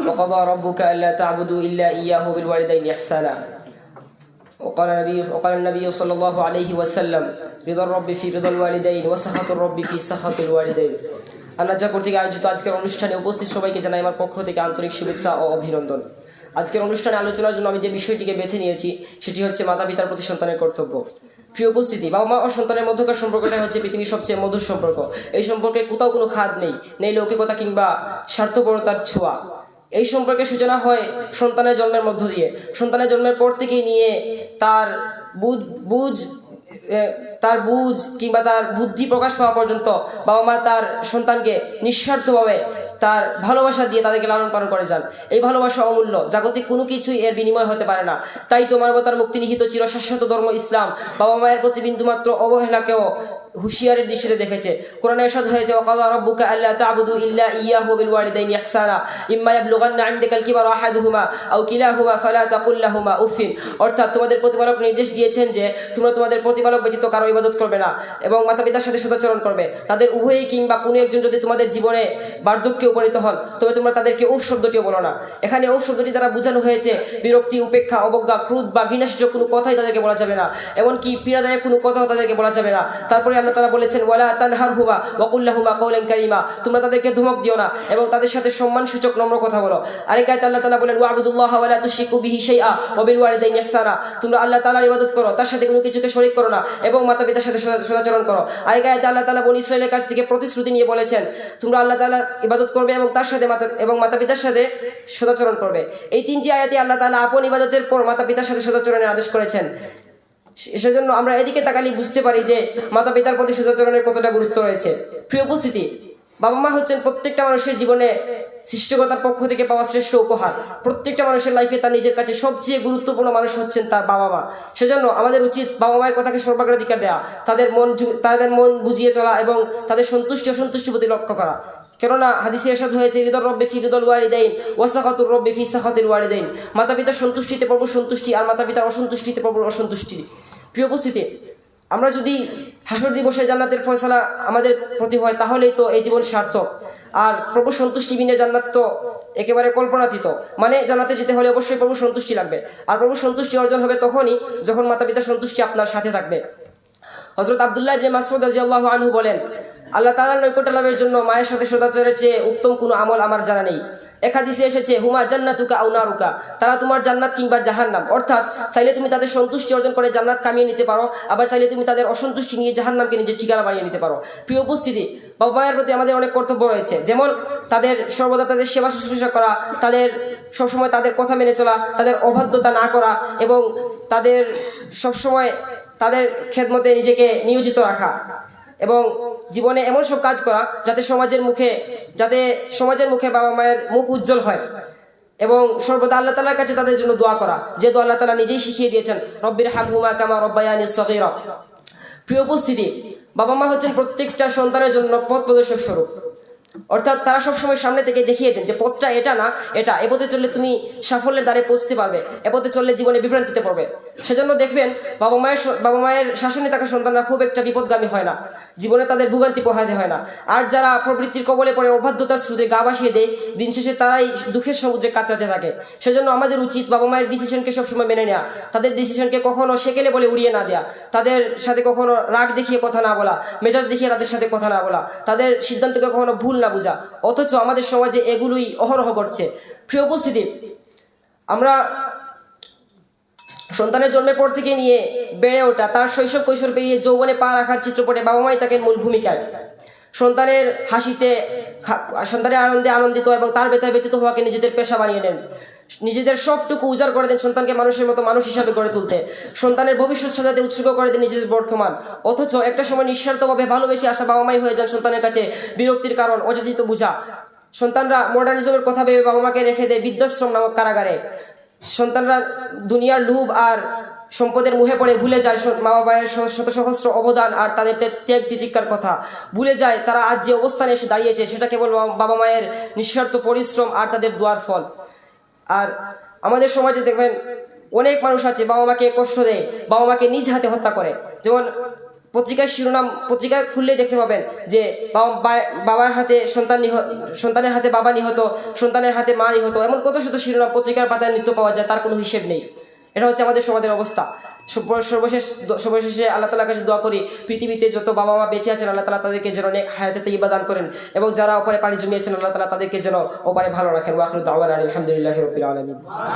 وقضى ربك ألا تعبدوا إلا إياه بالوالدين إحسانا وقال النبي وقال النبي صلى الله عليه وسلم رضا الرب في رضا الوالدين وسخط الرب في سخط الوالدين আল্লাহ যা কর্তৃক আয়োজিত আজকের অনুষ্ঠানে উপস্থিত সবাইকে জানাই আমার পক্ষ থেকে আন্তরিক শুভেচ্ছা ও অভিনন্দন আজকের অনুষ্ঠানে আলোচনার জন্য আমি যে বিষয়টিকে বেছে নিয়েছি সেটি হচ্ছে মাতা পিতার প্রতি সন্তানের কর্তব্য প্রিয় উপস্থিতি বাবা মা ও সন্তানের মধ্যকার সম্পর্কটা হচ্ছে পৃথিবীর সবচেয়ে মধুর সম্পর্ক। এই সম্পর্কে কোথাও কোনো খাদ নেই নেই লৌকিকতা কিংবা স্বার্থপরতার ছোঁয়া। এই সম্পর্কে সূচনা হয় সন্তানের জন্মের মধ্য দিয়ে। সন্তানের জন্মের পর থেকেই নিয়ে তার বুঝ বুঝ তার বুঝ কিংবা তার বুদ্ধি প্রকাশ পাওয়া পর্যন্ত বাবা মা তার সন্তানকে নিঃস্বার্থভাবে তার ভালোবাসা দিয়ে তাদেরকে লালন পালন করে যান। এই ভালোবাসা অমূল্য। জাগতিক কোনো কিছুই এর বিনিময় হতে পারে না। তাই তো মানবতার মুক্তি নিহিত চিরশাশ্বত ধর্ম ইসলাম বাবা মায়ের প্রতি বিন্দুমাত্র অবহেলাকেও হুঁশিয়ারের দৃষ্টিতে দেখেছে। কোরআনে এরশাদ হয়েছে ওয়াকাদা রাব্বুকা আল্লা তা'বুদু ইল্লা ইয়াহু বিল ওয়ালিদাইনি ইহসানা ইম্মা ইয়াবলুগান্না ইনদাকাল কিবারা আহাদুহুমা আও কিলাহুমা ফালা তাকুল লাহুমা উফিন অর্থাৎ তোমাদের প্রতিপালক নির্দেশ দিয়েছেন যে, তোমরা তোমাদের প্রতিপালক ব্যতীত কারও ইবাদত করবে না এবং মাতা পিতার সাথে সদাচরণ করবে। তাদের উভয়ই কিংবা কোনো একজন যদি তোমাদের জীবনে বার্ধক্যে উপনীত হন। তবে তোমরা তাদেরকে উফ শব্দটিও বলো না। এখানে উফ শব্দটি দ্বারা বোঝানো হয়েছে, বিরক্তি, উপেক্ষা, অবজ্ঞা, ক্রোধ বা ঘৃণাসূচক কোনো কথাই তাদেরকে বলা যাবে না। এমনকি পীড়াদায়ক কোনো কথাও তাদেরকে বলা যাবে না। তারপরে আল্লাহ তারা বলেছেন, ওয়ালা তানহার হুমা ওয়াকুল্লাহ হুমা কৌলেন কারিমা। তোমরা তাদেরকে ধমক দিও না এবং তাদের সাথে সম্মানসূচক নম্র কথা বলো। আরেক আয়তে আল্লাহ তালা বলেন, ওয়াবুদুল্লাহ ওয়ালা তুশরিকু বিহি শাইআ ওয়া বিল ওয়ালিদাইনি ইহসানা। তোমরা আল্লাহ তাআলার ইবাদত করো, তার সাথে কোনো কিছুকে শরীক করো না এবং মাতা পিতার সাথে সদা- সদাচরণ করো। আরেক আয়তে আল্লাহ তালা বনি ইসরায়েলের কাছ থেকে প্রতিশ্রুতি নিয়ে বলেছেন, তোমরা আল্লাহ তাআলার ইবাদত করবে এবং তার সাথে মাতা এবং মাতা পিতার সাথে সদাচরণ করবে। এই তিনটি আয়াতি আল্লাহ তালা আপন ইবাদতের পর মাতা পিতার সাথে সদাচরণের আদেশ করেছেন। সেজন্য আমরা এদিকে তাকালি বুঝতে পারি যে মাতা পিতার প্রতি সদাচরণের কতটা গুরুত্ব রয়েছে। প্রিয় উপস্থিতি বাবা মা হচ্ছেন প্রত্যেকটা মানুষের জীবনে সৃষ্টিকতার পক্ষ থেকে পাওয়া শ্রেষ্ঠ উপহার। প্রত্যেকটা মানুষের লাইফে তার নিজের কাছে সবচেয়ে গুরুত্বপূর্ণ মানুষ হচ্ছেন তার বাবা মা সেজন্য আমাদের উচিত বাবা মায়ের কথাকে সর্বাগ্রাধিকার দেওয়া তাদের মন তাদের মন বুঝিয়ে চলা এবং তাদের সন্তুষ্টি অসন্তুষ্টি প্রতি লক্ষ্য করা। কেননা হাদিসে এরশাদ হয়েছে হৃদয় রব্বে ফি হৃদল ওয়ারি ওয়ালিদাইন ওয়াসাখাতুর রব্বে ফি সাখাতুল ওয়ালিদাইন। মাতা পিতার সন্তুষ্টিতে প্রভু সন্তুষ্টি আর মাতা পিতার অসন্তুষ্টিতে প্রভুর অসন্তুষ্টি। প্রিয় উপস্থিতি আমরা যদি হাসর দিবসে জান্নাতের ফয়সালা আমাদের প্রতি হয়, তাহলেই তো এই জীবন সার্থক। আর প্রভু সন্তুষ্টি বিনে জান্নাত তো একেবারে কল্পনাতীত। মানে জান্নাতে যেতে হলে অবশ্যই প্রভু সন্তুষ্টি লাগবে। আর প্রভু সন্তুষ্টি অর্জন হবে তখনই যখন মাতা পিতার সন্তুষ্টি আপনার সাথে থাকবে। হজরত আবদুল্লাহ ইবনে মাসউদ রাদিয়াল্লাহু আনহু বলেন, আল্লাহ তাআলার নৈকট্য লাভের জন্য মায়ের সাথে সদাচরের চেয়ে উত্তম কোনো আমল আমার জানা নেই। এক হাদিসে এসেছে, হুমা জান্নাতুকা আও নারুকা। তারা তোমার জান্নাত কিংবা জাহান্নাম। অর্থাৎ চাইলে তুমি তাদের সন্তুষ্টি অর্জন করে জান্নাত কামিয়ে নিতে পারো, আবার চাইলে তুমি তাদের অসন্তুষ্টি নিয়ে জাহান্নামকে নিজের ঠিকানা বানিয়ে নিতে পারো। প্রিয় উপস্থিতি, বাবা মায়ের প্রতি আমাদের অনেক কর্তব্য রয়েছে। যেমন তাদের সর্বদা তাদের সেবা শুশ্রূষা করা, তাদের সবসময় তাদের কথা মেনে চলা, তাদের অবাধ্যতা না করা এবং তাদের সবসময় তাদের খেদমতে নিজেকে নিয়োজিত রাখা। এবং জীবনে এমন সব কাজ করা যাতে সমাজের মুখে, যাতে সমাজের মুখে বাবা মায়ের মুখ উজ্জ্বল হয় এবং সর্বদা আল্লাহ তালার কাছে তাদের জন্য দোয়া করা। যেহেতু আল্লাহ তালা নিজেই শিখিয়ে দিয়েছেন, রব্বির হামহুমা কামা রব্বায়ানি সহির প্রিয় উপস্থিতি, বাবা মা হচ্ছেন প্রত্যেকটা সন্তানের জন্য পথ প্রদর্শক স্বরূপ। অর্থাৎ তারা সবসময় সামনে থেকে দেখিয়ে দেন যে পথটা এটা না, এটা। এ পথে চললে তুমি সাফল্যের দ্বারে পৌঁছতে পারবে, এ পথে চললে জীবনে বিভ্রান্তিতে পড়বে। সেজন্য দেখবেন, বাবা মায়ের বাবা মায়ের শাসনে থাকা সন্তানরা খুব একটা বিপদগামী হয় না। জীবনে তাদের ভোগান্তি পোহাতে হয় না। আর যারা প্রবৃত্তির কবলে পড়ে অবাধ্যতার স্রোতে গা ভাসিয়ে দেয়, দিন শেষে তারাই দুঃখের সমুদ্রে কাতরাতে থাকে। সেজন্য আমাদের উচিত বাবা মায়ের ডিসিশনকে সবসময় মেনে নেওয়া তাদের ডিসিশনকে কখনো সেকেলে বলে উড়িয়ে না দেওয়া তাদের সাথে কখনো রাগ দেখিয়ে কথা না বলা, মেজাজ দেখিয়ে তাদের সাথে কথা না বলা। তাদের সিদ্ধান্তকে কখনো ভুল না বোঝা। অথচ আমাদের সমাজে এগুলোই অহরহ ঘটছে। প্রিয় উপস্থিতি, আমরা সন্তানের জন্মের পর থেকে নিয়ে বেড়ে ওঠা, তার শৈশব কৈশোর পেরিয়ে যৌবনে পা রাখার চিত্রপটে বাবা মাই তাকে মূল ভূমিকায় সন্তানের হাসিতে সন্তানের আনন্দে আনন্দিত এবং তার বেতায় ব্যতীত হওয়াকে নিজেদের পেশা বানিয়ে নেন। নিজেদের সবটুকু উজাড় করে দেন সন্তানকে মানুষের মতো মানুষ হিসাবে গড়ে তুলতে। সন্তানের ভবিষ্যৎ সাজাতে উৎসর্গ করে দেন নিজেদের বর্তমান। অথচ একটা সময় নিঃস্বার্থভাবে ভালোবেসে আসা বাবা মাই হয়ে যান সন্তানের কাছে বিরক্তির কারণ, অযাচিত বোঝা। সন্তানরা মডার্নিজমের কথা ভেবে বাবা মাকে রেখে দেয় বৃদ্ধাশ্রম নামক কারাগারে। সন্তানরা দুনিয়ার লোভ আর সম্পদের মুহে পড়ে ভুলে যায় মা বাবার স- শত সহস্র অবদান আর তাদের ত্যাগ- তিতিক্ষার কথা। ভুলে যায় তারা আজ যে অবস্থানে এসে দাঁড়িয়েছে, সেটা কেবল বাবা- মায়ের নিঃস্বার্থ পরিশ্রম আর তাদের দোয়ার ফল। আর আমাদের সমাজে দেখবেন অনেক মানুষ আছে বাবা মাকে কষ্ট দেয় বাবা মাকে নিজ হাতে হত্যা করে। যেমন পত্রিকার শিরোনাম, পত্রিকা খুললেই দেখতে পাবেন যে বাবার হাতে সন্তান সন্তানের হাতে বাবা নিহত, সন্তানের হাতে মা নিহত, এমন কত শত শিরোনাম পত্রিকার পাতায় নিত্য পাওয়া যায়, তার কোনো হিসেব নেই। এটা হচ্ছে আমাদের সমাজের অবস্থা। সর্বশেষ সর্বশেষে আল্লাহ তালার কাছে দোয়া করি, পৃথিবীতে যত বাবা মা বেঁচে আছেন, আল্লাহ তালা তাদেরকে যেন অনেক হায়াতে ইবাদান দান করেন এবং যারা ওপারে পানি জমিয়েছেন, আল্লাহ তালা তাদেরকে যেন ওপারে ভালো রাখেন। ওয়াখরুদ আওয়ান আলহামদুলিল্লাহ রবিল আলমিন।